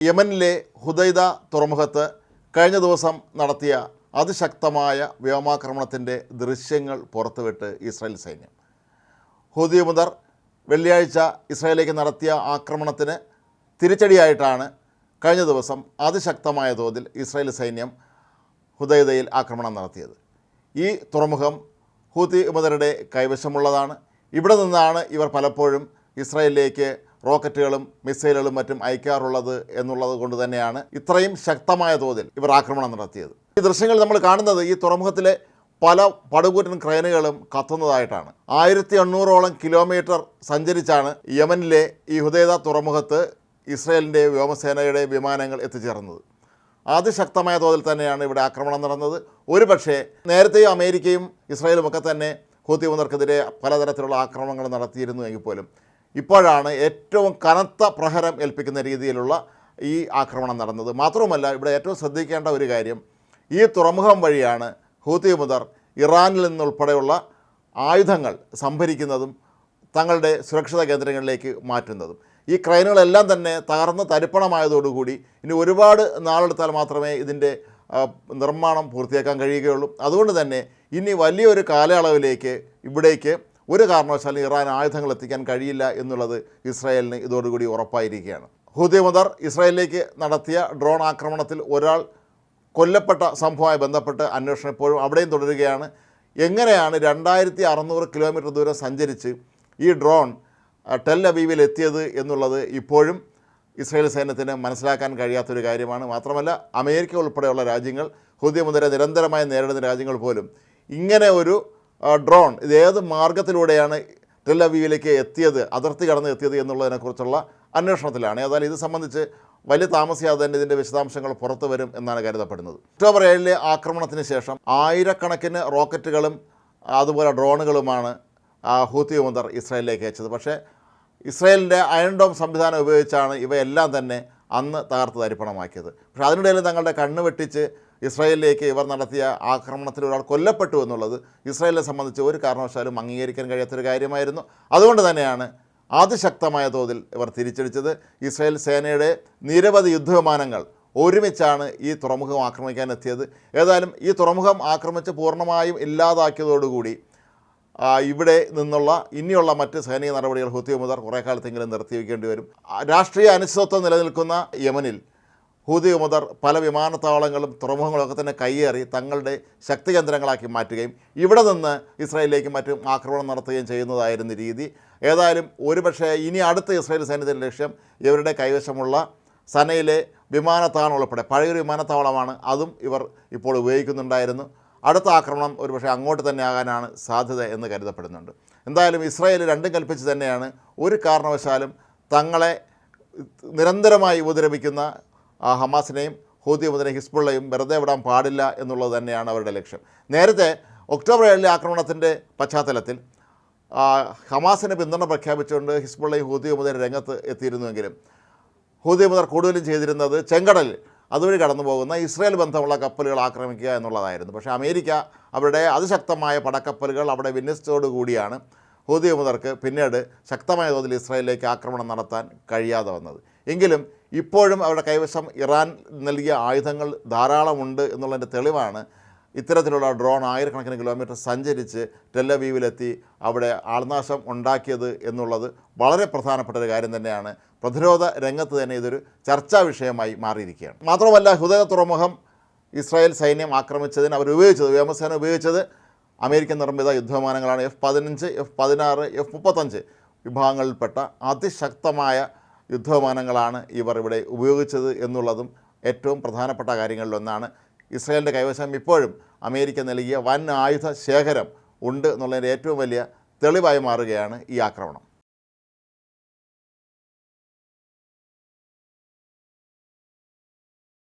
യമനിലെ ഹുദൈദ തുറമുഖത്ത് കഴിഞ്ഞ ദിവസം നടത്തിയ അതിശക്തമായ വ്യോമാക്രമണത്തിന്റെ ദൃശ്യങ്ങൾ പുറത്തുവിട്ട് ഇസ്രായേൽ സൈന്യം. ഹുദി മുതർ വെള്ളിയാഴ്ച ഇസ്രായേലിലേക്ക് നടത്തിയ ആക്രമണത്തിന് തിരിച്ചടിയായിട്ടാണ് കഴിഞ്ഞ ദിവസം അതിശക്തമായ തോതിൽ ഇസ്രായേൽ സൈന്യം ഹുദൈദയിൽ ആക്രമണം നടത്തിയത്. ഈ തുറമുഖം ഹൂതി മുതരുടെ കൈവശമുള്ളതാണ്. ഇവിടെ നിന്നാണ് ഇവർ പലപ്പോഴും ഇസ്രായേലിലേക്ക് റോക്കറ്റുകളും മിസൈലുകളും മറ്റും അയക്കാറുള്ളത് എന്നുള്ളത് കൊണ്ട് തന്നെയാണ് ഇത്രയും ശക്തമായ തോതിൽ ഇവർ ആക്രമണം നടത്തിയത്. ഈ ദൃശ്യങ്ങൾ നമ്മൾ കാണുന്നത് ഈ തുറമുഖത്തിലെ പല പടുകൂറ്റൻ ക്രൈനുകളും കത്തുന്നതായിട്ടാണ്. ആയിരത്തി എണ്ണൂറോളം കിലോമീറ്റർ സഞ്ചരിച്ചാണ് യമനിലെ ഈ ഹുദൈദ തുറമുഖത്ത് ഇസ്രയേലിന്റെ വ്യോമസേനയുടെ വിമാനങ്ങൾ എത്തിച്ചേർന്നത്. അതിശക്തമായ തോതിൽ തന്നെയാണ് ഇവിടെ ആക്രമണം നടന്നത്. ഒരു പക്ഷേ നേരത്തെയും അമേരിക്കയും ഇസ്രായേലും ഒക്കെ തന്നെ ഹൂത്തി മുന്നർക്കെതിരെ പലതരത്തിലുള്ള ആക്രമണങ്ങൾ നടത്തിയിരുന്നു എങ്കിൽ പോലും ഇപ്പോഴാണ് ഏറ്റവും കനത്ത പ്രഹരം ഏൽപ്പിക്കുന്ന രീതിയിലുള്ള ഈ ആക്രമണം നടന്നത്. മാത്രവുമല്ല ഇവിടെ ഏറ്റവും ശ്രദ്ധിക്കേണ്ട ഒരു കാര്യം ഈ തുറമുഖം വഴിയാണ് ഹൂത്തി മുതർ ഇറാനിൽ നിന്നുൾപ്പെടെയുള്ള ആയുധങ്ങൾ സംഭരിക്കുന്നതും തങ്ങളുടെ സുരക്ഷിത കേന്ദ്രങ്ങളിലേക്ക് മാറ്റുന്നതും. ഈ ക്രൈനുകളെല്ലാം തന്നെ തകർന്ന് തരിപ്പണമായതോടുകൂടി ഇനി ഒരുപാട് നാളെടുത്താൽ മാത്രമേ ഇതിന്റെ നിർമ്മാണം പൂർത്തിയാക്കാൻ കഴിയുകയുള്ളൂ. അതുകൊണ്ട് തന്നെ ഇനി വലിയൊരു കാലയളവിലേക്ക് ഇവിടേക്ക് ഒരു കാരണവശാലും ഇറാൻ ആയുധങ്ങൾ എത്തിക്കാൻ കഴിയില്ല എന്നുള്ളത് ഇസ്രായേലിന് ഇതോടുകൂടി ഉറപ്പായിരിക്കുകയാണ്. ഹൂതി മുതർ ഇസ്രായേലിലേക്ക് നടത്തിയ ഡ്രോൺ ആക്രമണത്തിൽ ഒരാൾ കൊല്ലപ്പെട്ട സംഭവവുമായി ബന്ധപ്പെട്ട് അന്വേഷണം ഇപ്പോഴും അവിടെയും തുടരുകയാണ്. എങ്ങനെയാണ് രണ്ടായിരത്തി അറുന്നൂറ് കിലോമീറ്റർ ദൂരം സഞ്ചരിച്ച് ഈ ഡ്രോൺ ടെൽ അബീവിൽ എത്തിയത് എന്നുള്ളത് ഇപ്പോഴും ഇസ്രായേൽ സൈന്യത്തിന് മനസ്സിലാക്കാൻ കഴിയാത്തൊരു കാര്യമാണ്. മാത്രമല്ല അമേരിക്ക ഉൾപ്പെടെയുള്ള രാജ്യങ്ങൾ ഹുദിയ മുതലെ നിരന്തരമായി നേരിടുന്ന രാജ്യങ്ങൾ പോലും ഇങ്ങനെ ഒരു ഡ്രോൺ ഇത് ഏത് മാർഗത്തിലൂടെയാണ് ടെല്ലവീവിലേക്ക് എത്തിയത് അതിർത്തി കടന്ന് എത്തിയത് എന്നുള്ളതിനെക്കുറിച്ചുള്ള അന്വേഷണത്തിലാണ്. ഏതായാലും ഇത് സംബന്ധിച്ച് വലിയ താമസിയാതെ തന്നെ ഇതിന്റെ വിശദാംശങ്ങൾ പുറത്തു വരും എന്നാണ് കരുതപ്പെടുന്നത്. ഒക്ടോബർ ഏഴിലെ ആക്രമണത്തിന് ശേഷം ആയിരക്കണക്കിന് റോക്കറ്റുകളും അതുപോലെ ഡ്രോണുകളുമാണ് ഹൂത്തി മുന്തർ ഇസ്രായേലിലേക്ക് അയച്ചത്. പക്ഷേ ഇസ്രായേലിന്റെ അയൺ ഡോം സംവിധാനം ഉപയോഗിച്ചാണ് ഇവയെല്ലാം തന്നെ അന്ന് തകർത്ത് തരിപ്പണമാക്കിയത്. പക്ഷേ അതിനിടയിൽ തങ്ങളുടെ കണ്ണ് വെട്ടിച്ച് ഇസ്രായേലിലേക്ക് ഇവർ നടത്തിയ ആക്രമണത്തിൽ ഒരാൾ കൊല്ലപ്പെട്ടു എന്നുള്ളത് ഇസ്രായേലിനെ സംബന്ധിച്ച് ഒരു കാരണവശാലും അംഗീകരിക്കാൻ കഴിയാത്തൊരു കാര്യമായിരുന്നു. അതുകൊണ്ട് തന്നെയാണ് അതിശക്തമായ തോതിൽ ഇവർ തിരിച്ചടിച്ചത്. ഇസ്രായേൽ സേനയുടെ നിരവധി യുദ്ധവിമാനങ്ങൾ ഒരുമിച്ചാണ് ഈ തുറമുഖം ആക്രമിക്കാൻ എത്തിയത് ഏതായാലും ഈ തുറമുഖം ആക്രമിച്ച് പൂർണമായും ഇല്ലാതാക്കിയതോടുകൂടി ഇവിടെ നിന്നുള്ള ഇനിയുള്ള മറ്റ് സൈനിക നടപടികൾ ഹൂത്തി മുതർ കുറേ കാലത്തെങ്കിലും നിർത്തിവെക്കേണ്ടി വരും. രാഷ്ട്രീയ അനിശ്ചിതത്വം നിലനിൽക്കുന്ന യമനിൽ ഹൂതി ഉമദർ പല വിമാനത്താവളങ്ങളും തുറമുഖങ്ങളും ഒക്കെ തന്നെ കയ്യേറി തങ്ങളുടെ ശക്തി കേന്ദ്രങ്ങളാക്കി മാറ്റുകയും ഇവിടെ നിന്ന് ഇസ്രായേലിലേക്ക് മറ്റും ആക്രമണം നടത്തുകയും ചെയ്യുന്നതായിരുന്ന രീതി. ഏതായാലും ഒരുപക്ഷെ ഇനി അടുത്ത ഇസ്രായേൽ സൈന്യത്തിന്റെ ലക്ഷ്യം ഇവരുടെ കൈവശമുള്ള സനയിലെ വിമാനത്താവളം ഉൾപ്പെടെ പഴയൊരു വിമാനത്താവളമാണ്. അതും ഇവർ ഇപ്പോൾ ഉപയോഗിക്കുന്നുണ്ടായിരുന്നു. അടുത്ത ആക്രമണം ഒരുപക്ഷെ അങ്ങോട്ട് തന്നെ ആകാനാണ് സാധ്യത എന്ന് കരുതപ്പെടുന്നുണ്ട്. എന്തായാലും ഇസ്രായേൽ രണ്ടും കൽപ്പിച്ച് തന്നെയാണ്. ഒരു കാരണവശാലും തങ്ങളെ നിരന്തരമായി ഉപദ്രവിക്കുന്ന ഹമാസിനെയും ഹൂതി മുതലെ ഹിസ്ബുള്ളയും വെറുതെ വിടാൻ പാടില്ല എന്നുള്ളത് തന്നെയാണ് അവരുടെ ലക്ഷ്യം. നേരത്തെ ഒക്ടോബർ ഏഴിലെ ആക്രമണത്തിന്റെ പശ്ചാത്തലത്തിൽ ഹമാസിന് പിന്തുണ പ്രഖ്യാപിച്ചുകൊണ്ട് ഹിസ്ബുള്ളയും ഹൂതി മുതൽ രംഗത്ത് എത്തിയിരുന്നുവെങ്കിലും ഹൂതി മുതൽ കൂടുതലും ചെയ്തിരുന്നത് ചെങ്കടലിൽ അതുവഴി കടന്നു പോകുന്ന ഇസ്രയേൽ ബന്ധമുള്ള കപ്പലുകൾ ആക്രമിക്കുക എന്നുള്ളതായിരുന്നു. പക്ഷേ അമേരിക്ക അവരുടെ അതിശക്തമായ പടക്കപ്പലുകൾ അവിടെ വിന്യസിച്ചതോടുകൂടിയാണ് ഹൂതി മുതർക്ക് പിന്നീട് ശക്തമായ തോതിൽ ഇസ്രായേലിലേക്ക് ആക്രമണം നടത്താൻ കഴിയാതെ വന്നത്. എങ്കിലും ഇപ്പോഴും അവരുടെ കൈവശം ഇറാൻ നൽകിയ ആയുധങ്ങൾ ധാരാളമുണ്ട് എന്നുള്ളതിന്റെ തെളിവാണ് ഇത്തരത്തിലുള്ള ഡ്രോൺ ആയിരക്കണക്കിന് കിലോമീറ്റർ സഞ്ചരിച്ച് ടെല്ലവീവിലെത്തി അവിടെ ആൾനാശം ഉണ്ടാക്കിയത് എന്നുള്ളത് വളരെ പ്രധാനപ്പെട്ട ഒരു കാര്യം തന്നെയാണ്. പ്രതിരോധ രംഗത്ത് തന്നെ ഇതൊരു ചർച്ചാ വിഷയമായി മാറിയിരിക്കുകയാണ്. മാത്രമല്ല ഹൃദയ തുറമുഖം ഇസ്രായേൽ സൈന്യം ആക്രമിച്ചതിന് അവർ ഉപയോഗിച്ചത് വ്യോമസേന ഉപയോഗിച്ചത് അമേരിക്കൻ നിർമ്മിത യുദ്ധവിമാനങ്ങളാണ്. എഫ് പതിനഞ്ച് എഫ് പതിനാറ് എഫ് മുപ്പത്തഞ്ച് വിഭാഗങ്ങളിൽപ്പെട്ട അതിശക്തമായ യുദ്ധവിമാനങ്ങളാണ് ഇവർ ഇവിടെ ഉപയോഗിച്ചത് എന്നുള്ളതും ഏറ്റവും പ്രധാനപ്പെട്ട കാര്യങ്ങളിലൊന്നാണ്. ഇസ്രായേലിന്റെ കൈവശം ഇപ്പോഴും അമേരിക്ക നൽകിയ വൻ ആയുധ ശേഖരം ഉണ്ട് എന്നുള്ളതിന്റെ ഏറ്റവും വലിയ തെളിവായി മാറുകയാണ് ഈ ആക്രമണം.